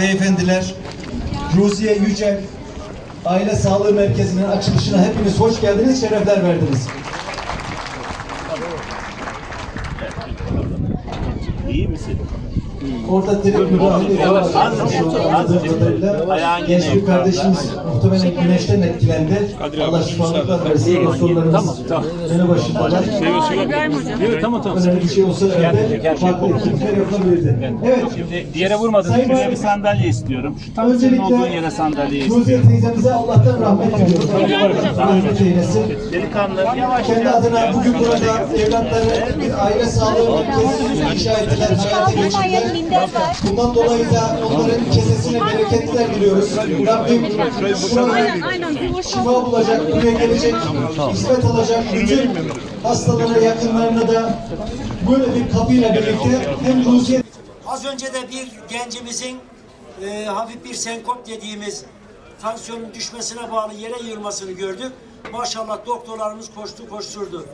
beyefendiler, Ruziye Yücel Aile Sağlığı Merkezi'nin açılışına hepiniz hoş geldiniz, şerefler verdiniz. İyi misin? Orada direkt müdahale ediyorlar. Genç bir kardeşimiz muhtemelen güneşten etkilendi. Allah şifalıklar versin. Doktorlarımız yanı başındalar. Tamam tamam. Önemli bir şey olsa evde farklı etkinlikler yapılabilirdi. Evet. Şimdi diğere vurmadın. Sayın Şuraya bir sandalye istiyorum. Şu tam senin olduğun yere sandalye istiyorum. Nuziye teyzemize Allah'tan rahmet diliyoruz. Rahmet eylesin. Delikanlı yavaş Kendi yavaş. adına bugün burada evlatları bir aile sağlığı merkezi inşa ettiler, hayata geçirdiler. Bundan dolayı da onların kesesine bereketler diliyoruz. Rabbim şurada şifa bulacak, buraya gelecek, hizmet alacak bütün hastalara, yakınlarına da böyle bir kapıyla birlikte hem Ruziye Az önce de bir gencimizin e, hafif bir senkop dediğimiz tansiyonun düşmesine bağlı yere yığılmasını gördük. Maşallah doktorlarımız koştu koşturdu.